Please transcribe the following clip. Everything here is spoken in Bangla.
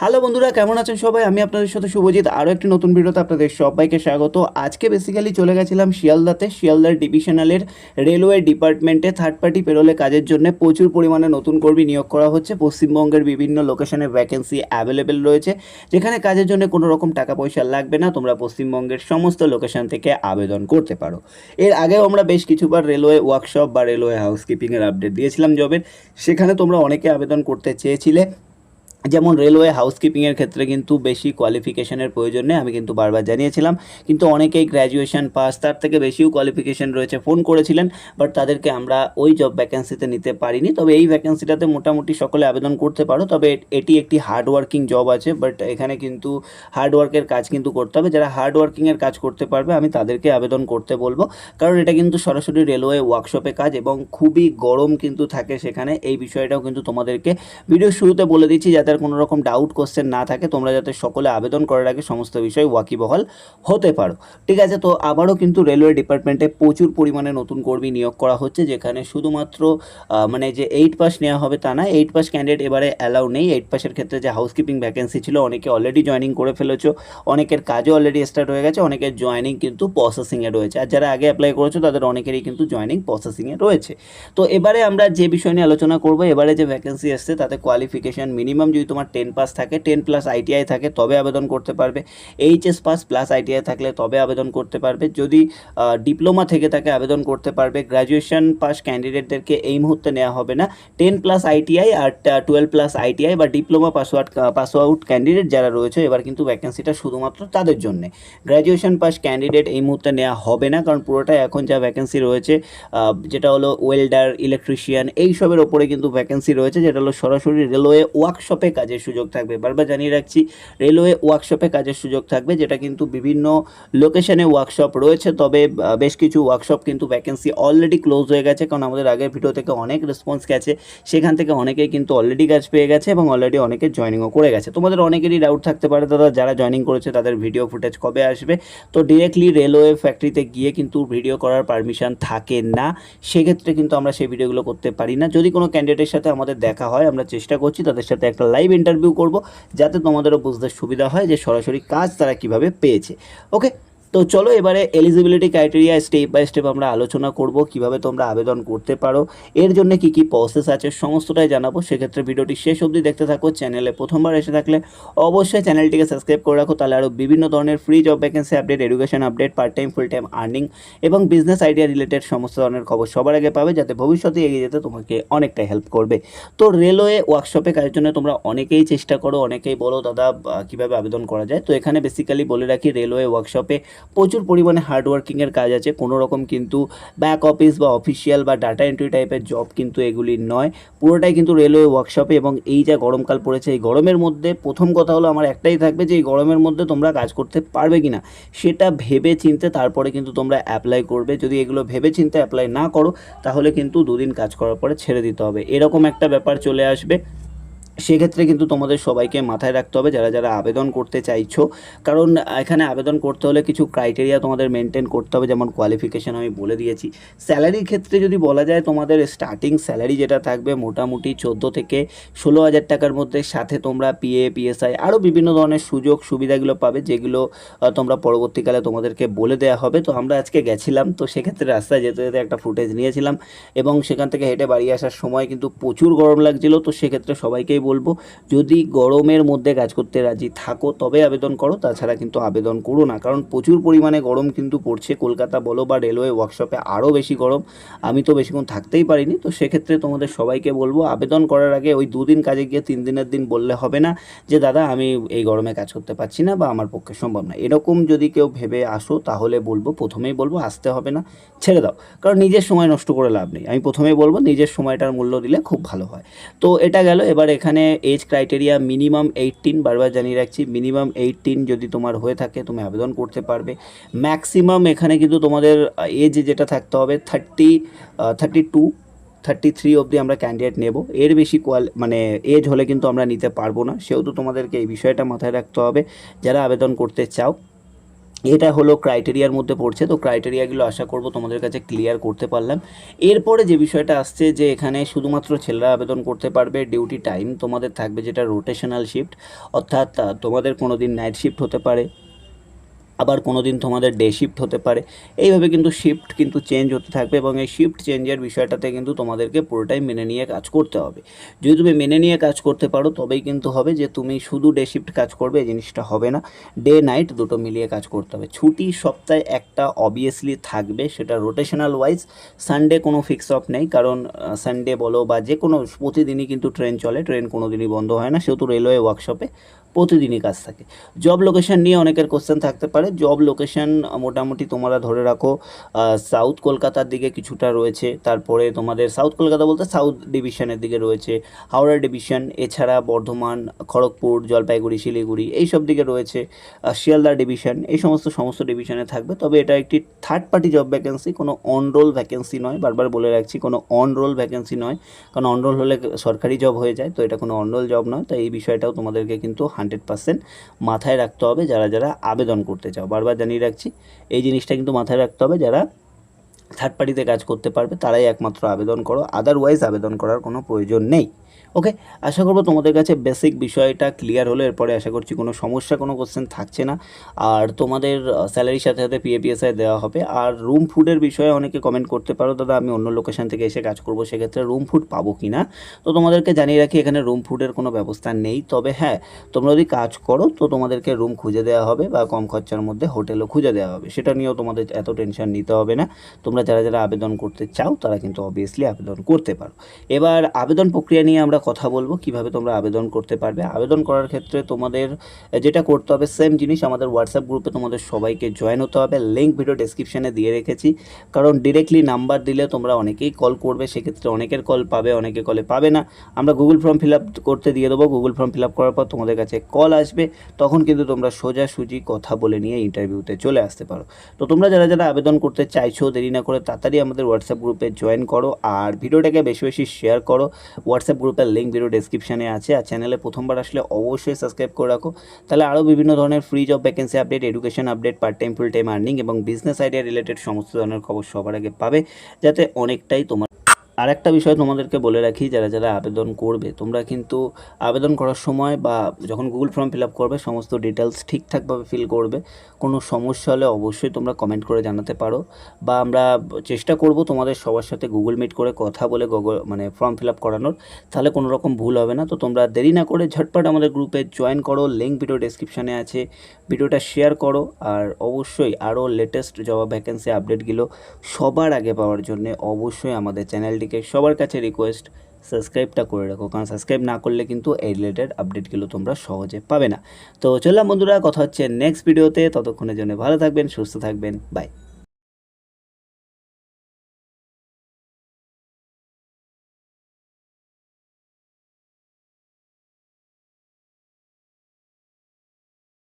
হ্যালো বন্ধুরা, কেমন আছেন সবাই? আমি আপনাদের সাথে শুভজিৎ। আরও একটি নতুন ভিডিওতে আপনাদের সবাইকে স্বাগত। আজকে বেসিক্যালি চলে গেছিলাম শিয়ালদাতে। শিয়ালদার ডিভিশনালের রেলওয়ে ডিপার্টমেন্টে থার্ড পার্টি পেরোলে কাজের জন্য প্রচুর পরিমাণে নতুন কর্মী নিয়োগ করা হচ্ছে। পশ্চিমবঙ্গের বিভিন্ন লোকেশনে ভ্যাকেন্সি অ্যাভেলেবেল রয়েছে, যেখানে কাজের জন্য কোনো রকম টাকা পয়সা লাগবে না। তোমরা পশ্চিমবঙ্গের সমস্ত লোকেশন থেকে আবেদন করতে পারো। এর আগেও আমরা বেশ কিছুবার রেলওয়ে ওয়ার্কশপ বা রেলওয়ে হাউসকিপিংয়ের আপডেট দিয়েছিলাম জবের সেখানে তোমরা অনেকে আবেদন করতে চেয়েছিলে। যেমন রেলওয়ে হাউসকিপিংয়ের ক্ষেত্রে কিন্তু বেশি কোয়ালিফিকেশনের প্রয়োজন নেই, আমি কিন্তু বারবার জানিয়েছিলাম। কিন্তু অনেকেই গ্র্যাজুয়েশন পাস তার থেকে বেশিও কোয়ালিফিকেশন রয়েছে ফোন করেছিলেন বাট তাদেরকে আমরা ওই জব ভ্যাকেন্সিতে নিতে পারিনি। তবে এই ভ্যাকেন্সিটাতে মোটামুটি সকলে আবেদন করতে পারো, তবে এটি একটি হার্ড ওয়ার্কিং জব আছে বাট এখানে কিন্তু হার্ড ওয়ার্কের কাজ কিন্তু করতে হবে। যারা হার্ড ওয়ার্কিংয়ের কাজ করতে পারবে, আমি তাদেরকে আবেদন করতে বলব। কারণ এটা কিন্তু সরাসরি রেলওয়ে ওয়ার্কশপে কাজ এবং খুবই গরম কিন্তু থাকে সেখানে, এই বিষয়টাও কিন্তু তোমাদেরকে ভিডিও শুরুতে বলে দিচ্ছি যাতে আর কোনো রকম ডাউট কোশ্চেন না থাকে, তোমরা যাতে সকলে আবেদন করার আগে সমস্ত বিষয় ওয়াকিবহাল হতে পারো। ঠিক আছে, তো আবারও কিন্তু রেলওয়ে ডিপার্টমেন্টে প্রচুর পরিমাণে নতুন কর্মী নিয়োগ করা হচ্ছে, যেখানে শুধুমাত্র মানে যে এইট পাস নেওয়া হবে তা না এইট পাস ক্যান্ডিডেট এবারে অ্যালাউ নেই। এইট পাসের ক্ষেত্রে যে হাউসকিপিং ভ্যাকেন্সি ছিল, অনেকে অলরেডি জয়েনিং করে ফেলেছো, অনেকের কাজও অলরেডি স্টার্ট হয়ে গেছে, অনেকের জয়েনিং কিন্তু প্রসেসিংয়ে রয়েছে। আর যারা আগে অ্যাপ্লাই করেছ, তাদের অনেকেরই কিন্তু জয়েনিং প্রসেসিংয়ে রয়েছে। তো এবারে আমরা যে বিষয় নিয়ে আলোচনা করব, এবারে যে ভ্যাকেন্সি এসছে, তাতে কোয়ালিফিকেশন মিনিমাম যদি তোমার টেন পাস থাকে টেন প্লাস আইটিআই থাকে, তবে আবেদন করতে পারবে। এইচএস পাস প্লাস আইটিআই থাকলে তবে আবেদন করতে পারবে। যদি ডিপ্লোমা থেকে থাকে আবেদন করতে পারবে গ্র্যাজুয়েশন পাস ক্যান্ডিডেটদেরকে এই মুহূর্তে নেওয়া হবে না। টেন প্লাস আইটিআই আর টুয়েলভ প্লাস আইটিআই বা diploma pass out pass out candidate যারা রয়েছে, এবার কিন্তু ভ্যাকেন্সিটা শুধুমাত্র তাদের জন্য। গ্র্যাজুয়েশন পাস ক্যান্ডিডেট এই মুহূর্তে নেওয়া হবে না, কারণ পুরোটাই এখন যা ভ্যাকেন্সি রয়েছে যেটা হলো ওয়েল্ডার ইলেকট্রিশিয়ান এইসবের ওপরে কিন্তু ভ্যাকেন্সি রয়েছে, যেটা হলো সরাসরি রেলওয়ে ওয়ার্কশপে কাজের সুযোগ থাকবে। বারবার জানিয়ে রাখছি রেলওয়ে ওয়ার্কশপে কাজের সুযোগ থাকবে, যেটা কিন্তু বিভিন্ন লোকেশনে ওয়ার্কশপ রয়েছে, তবে বেশ কিছু ওয়ার্কশপ কিন্তু ভ্যাকেন্সি অলরেডি ক্লোজ হয়ে গেছে, কারণ আমাদের আগের ভিডিও থেকে অনেক রেসপন্স গেছে, সেখান থেকে অনেকেই কিন্তু অলরেডি কাজ পেয়ে গেছে এবং অলরেডি অনেকে জয়েনিংও করে গেছে। তোমাদের অনেকেরই ডাউট থাকতে পারে দাদা, যারা জয়েনিং করেছে তাদের ভিডিও ফুটেজ কবে আসবে? তো ডিরেক্টলি রেলওয়ে ফ্যাক্টরিতে গিয়ে কিন্তু ভিডিও করার পারমিশন থাকে না, সেক্ষেত্রে কিন্তু আমরা সেই ভিডিওগুলো করতে পারি না। যদি কোনো ক্যান্ডিডেটের সাথে আমাদের দেখা হয়, আমরা চেষ্টা করছি তাদের সাথে একটা লাইভ ইন্টারভিউ করব, যাতে তোমাদেরও বুঝতে সুবিধা হয় যে সরাসরি কাজ তারা কীভাবে পেয়েছে। ওকে তো চলো এবারে eligibility criteria step by step আমরা আলোচনা করব, কীভাবে তোমরা আবেদন করতে পারো, এর জন্য কি কি প্রসেস আছে সমস্তটাই জানাব, সেক্ষেত্রে ভিডিওটি শেষ অবধি দেখতে থাকো চ্যানেলে প্রথমবার এসে থাকলে অবশ্যই চ্যানেলটিকে সাবস্ক্রাইব করে রাখো, তাহলে আরও বিভিন্ন ধরনের free job vacancy update education update part time full time earning এবং বিজনেস আইডিয়া রিলেটেড সমস্ত ধরনের খবর সবার আগে পাবে, যাতে ভবিষ্যতে এগিয়ে যেতে তোমাকে অনেকটা হেল্প করবে। তো রেলওয়ে ওয়ার্কশপে কাজের জন্য তোমরা অনেকেই চেষ্টা করো, অনেকেই বলো, দাদা কীভাবে আবেদন করা যায়? তো এখানে বেসিক্যালি বলে রাখি রেলওয়ে ওয়ার্কশপে প্রচুর পরিমাণে হার্ডওয়ার্কিংয়ের কাজ আছে। কোনো রকম কিন্তু ব্যাক অফিস বা অফিসিয়াল বা ডাটা এন্ট্রি টাইপের জব কিন্তু এগুলি নয়। পুরোটাই কিন্তু রেলওয়ে ওয়ার্কশপে এবং এই যা গরমকাল পড়েছে, এই গরমের মধ্যে প্রথম কথা হলো আমার একটাই থাকবে যে, এই গরমের মধ্যে তোমরা কাজ করতে পারবে কি না সেটা ভেবে চিনতে তারপরে কিন্তু তোমরা অ্যাপ্লাই করবে। যদি এগুলো ভেবে চিনতে অ্যাপ্লাই না করো, তাহলে কিন্তু দুদিন কাজ করার পরে ছেড়ে দিতে হবে। এরকম একটা ব্যাপার চলে আসবে। সেক্ষেত্রে কিন্তু তোমাদের সবাইকে মাথায় রাখতে হবে যারা যারা আবেদন করতে চাইছো। কারণ, এখানে আবেদন করতে হলে কিছু ক্রাইটেরিয়া তোমাদের মেনটেন করতে হবে, যেমন কোয়ালিফিকেশান আমি বলে দিয়েছি। স্যালারির ক্ষেত্রে যদি বলা যায়, তোমাদের স্টার্টিং স্যালারি যেটা থাকবে মোটামুটি চোদ্দ থেকে ষোলো হাজার টাকার মধ্যে। সাথে তোমরা পিএ পিএসআই আরও বিভিন্ন ধরনের সুযোগ সুবিধাগুলো পাবে, যেগুলো তোমরা পরবর্তীকালে তোমাদেরকে বলে দেওয়া হবে। তো আমরা আজকে গেছিলাম, তো সেক্ষেত্রে রাস্তায় যেতে যেতে একটা ফুটেজ নিয়েছিলাম এবং সেখান থেকে হেঁটে বাড়ি আসার সময় কিন্তু প্রচুর গরম লাগছিল। তো সেক্ষেত্রে সবাইকেই বলব, যদি গরমের মধ্যে কাজ করতে রাজি থাকো, তবে আবেদন করো, তাছাড়া কিন্তু আবেদন করো না। কারণ প্রচুর পরিমাণে গরম কিন্তু পড়ছে কলকাতা বলো বা রেলওয়ে ওয়ার্কশপে আরও বেশি গরম। আমি তো বেশিক্ষণ থাকতেই পারিনি, তো সেক্ষেত্রে তোমাদের সবাইকে বলব, আবেদন করার আগে ওই দুদিন কাজে গিয়ে তিন দিনের দিন বললে হবে না যে, দাদা, আমি এই গরমে কাজ করতে পারছি না বা আমার পক্ষে সম্ভব না। এরকম যদি কেউ ভেবে আসো, তাহলে বলব, প্রথমেই বলব, আসতে হবে না, ছেড়ে দাও। কারণ নিজের সময় নষ্ট করে লাভ নেই। আমি প্রথমেই বলব, নিজের সময়টার মূল্য দিলে খুব ভালো হয়। তো এটা গেল, এবার এখানে এজ ক্রাইটেরিয়া মিনিমাম এইটিন বারবার জানিয়ে রাখছি মিনিমাম এইটিন যদি তোমার হয়ে থাকে তুমি আবেদন করতে পারবে। ম্যাক্সিমাম এখানে কিন্তু তোমাদের এজ যেটা থাকতে হবে thirty thirty two thirty three অবধি আমরা ক্যান্ডিডেট নেব। এর বেশি কোয়াল মানে এজ হলে কিন্তু আমরা নিতে পারব না। সেহেতু তোমাদেরকে এই বিষয়টা মাথায় রাখতে হবে, যারা আবেদন করতে চাও এটা হলো ক্রাইটেরিয়ার মধ্যে পড়ছে। তো ক্রাইটেরিয়াগুলো আশা করব তোমাদের কাছে ক্লিয়ার করতে পারলাম। এরপরে যে বিষয়টা আসছে যে এখানে শুধুমাত্র ছেলেরা আবেদন করতে পারবে ডিউটি টাইম তোমাদের থাকবে যেটা রোটেশনাল শিফট অর্থাৎ তোমাদের কোনো দিন নাইট শিফট হতে পারে। আবার কোনো দিন তোমাদের ডে শিফট হতে পারে। এইভাবে কিন্তু শিফট কিন্তু চেঞ্জ হতে থাকবে এবং এই শিফট চেঞ্জের বিষয়টাতে কিন্তু তোমাদেরকে পুরোটাই মেনে নিয়ে কাজ করতে হবে। যদি তুমি মেনে নিয়ে কাজ করতে পারো, তবেই কিন্তু হবে যে তুমি শুধু ডে শিফট কাজ করবে, এই জিনিসটা হবে না। ডে নাইট দুটো মিলিয়ে কাজ করতে হবে। ছুটি সপ্তাহে একটা অবভিয়াসলি থাকবে, সেটা রোটেশনাল ওয়াইজ সানডে কোনো ফিক্স অফ নেই। কারণ সানডে বলো বা যে কোনো প্রতিদিনই কিন্তু ট্রেন চলে ট্রেন কোনো দিনই বন্ধ হয় না। সেহেতু রেলওয়ে ওয়ার্কশপে প্রতিদিনই কাজ থাকে। জব লোকেশন নিয়ে অনেকের কোশ্চেন থাকতে পারে। জব লোকেশন মোটামুটি তোমরা ধরে রাখো সাউথ কলকাতার দিকে কিছুটা রয়েছে, তারপরে তোমাদের সাউথ কলকাতা বলতে সাউথ ডিভিশনের দিকে রয়েছে, হাওড়া ডিভিশন এছাড়া বর্ধমান, খড়গপুর, জলপাইগুড়ি, শিলিগুড়ি, এইসব দিকে রয়েছে শিয়ালদা ডিভিশন এই সমস্ত সমস্ত ডিভিশনে থাকবে, তবে এটা একটি থার্ড পার্টি জব ভ্যাকেন্সি কোনো অন রোল ভ্যাকেন্সি নয়, বারবার বলে রাখছি, কোনো অন রোল ভ্যাকেন্সি নয়, কারণ অন রোল হলে সরকারি জব হয়ে যায়, তো এটা কোনো অন রোল জব নয় তো এই বিষয়টাও তোমাদেরকে কিন্তু হান্ড্রেড পার্সেন্ট মাথায় রাখতে হবে, যারা যারা আবেদন করতে চাও বারবার জানিয়ে রাখছি, এই জিনিসটা কিন্তু মাথায় রাখতে হবে যারা থার্ড পার্টিতে কাজ করতে পারবে, তারাই একমাত্র আবেদন করো আদারওয়াইজ আবেদন করার কোনো প্রয়োজন নেই। ওকে আশা করব তোমাদের কাছে বেসিক বিষয়টা ক্লিয়ার হলো, এরপরে আশা করছি কোনো সমস্যা, কোনো কোশ্চেন থাকছে না। আর তোমাদের স্যালারির সাথে সাথে পিএপিএসআই দেওয়া হবে। আর রুম ফুডের বিষয়ে অনেকে কমেন্ট করতে পারো, দাদা, আমি অন্য লোকেশান থেকে এসে কাজ করব, সেক্ষেত্রে রুম ফুড পাবো কি না তো তোমাদেরকে জানিয়ে রাখি, এখানে রুম ফুডের কোনো ব্যবস্থা নেই। তবে হ্যাঁ তোমরা যদি কাজ করো, তো তোমাদেরকে রুম খুঁজে দেওয়া হবে বা কম খরচার মধ্যে হোটেলও খুঁজে দেওয়া হবে। সেটা নিয়েও তোমাদের এত টেনশন নিতে হবে না। তোমরা যারা যারা আবেদন করতে চাও, তারা কিন্তু অবভিয়াসলি আবেদন করতে পারো। এবার আবেদন প্রক্রিয়া নিয়ে আমরা কথা বলব, কীভাবে তোমরা আবেদন করতে পারবে। আবেদন করার ক্ষেত্রে তোমাদের যেটা করতে হবে সেম জিনিস আমাদের হোয়াটসঅ্যাপ গ্রুপে তোমাদের সবাইকে জয়েন হতে হবে। লিঙ্ক ভিডিও ডেসক্রিপশনে দিয়ে রেখেছি। কারণ ডিরেক্টলি নাম্বার দিলে তোমরা অনেকেই কল করবে, সেক্ষেত্রে অনেকের কল পাবে, অনেকে কলে পাবে না। আমরা গুগল ফর্ম ফিল করতে দিয়ে দেবো। গুগল ফর্ম ফিল করার পর তোমাদের কাছে কল আসবে। তখন কিন্তু তোমরা সোজাসুজি কথা বলে নিয়ে ইন্টারভিউতে চলে আসতে পারো। তো তোমরা যারা যারা আবেদন করতে চাইছো, দেরি না করে তাড়াতাড়ি আমাদের হোয়াটসঅ্যাপ গ্রুপে জয়েন করো। আর ভিডিওটাকে বেশি বেশি শেয়ার করো। হোয়াটসঅ্যাপ গ্রুপের লিঙ্ক ভিডিও ডিসক্রিপশানে আছে। আর চ্যানেলে প্রথমবার আসলে অবশ্যই সাবস্ক্রাইব করে রাখো। তাহলে আরও বিভিন্ন ধরনের free job vacancy update education update part time full time earning এবং বিজনেস আইডিয়া রিলেটেড সমস্ত ধরনের খবর সবার আগে পাবে। যাতে অনেকটাই তোমার আর একটা বিষয় তোমাদেরকে বলে রাখি, যারা যারা আবেদন করবে, তোমরা কিন্তু আবেদন করার সময় বা যখন গুগল ফর্ম ফিল আপ করবে, সমস্ত ডিটেলস ঠিকঠাকভাবে ফিল করবে। কোনো সমস্যা হলে অবশ্যই তোমরা কমেন্ট করে জানাতে পারো। বা আমরা চেষ্টা করব তোমাদের সবার সাথে গুগল মিট করে কথা বলে গুগল মানে ফর্ম ফিল আপ করানোর। তাহলে কোনো রকম ভুল হবে না। তো তোমরা দেরি না করে ঝটপট আমাদের গ্রুপে জয়েন করো। লিঙ্ক ভিডিও ডেসক্রিপশানে আছে। ভিডিওটা শেয়ার করো। আর অবশ্যই আরও লেটেস্ট জব ভ্যাকেন্সি আপডেটগুলো সবার আগে পাওয়ার জন্য অবশ্যই আমাদের চ্যানেলটিকে সবার কাছে রিকোয়েস্ট সাবস্ক্রাইবটা করে রাখো। কারণ সাবস্ক্রাইব না করলে কিন্তু এই রিলেটেড আপডেটগুলো তোমরা সহজে পাবে না। তো চললাম বন্ধুরা, কথা হচ্ছে নেক্সট ভিডিওতে ততক্ষণের জন্য ভালো থাকবেন, সুস্থ থাকবেন। বাই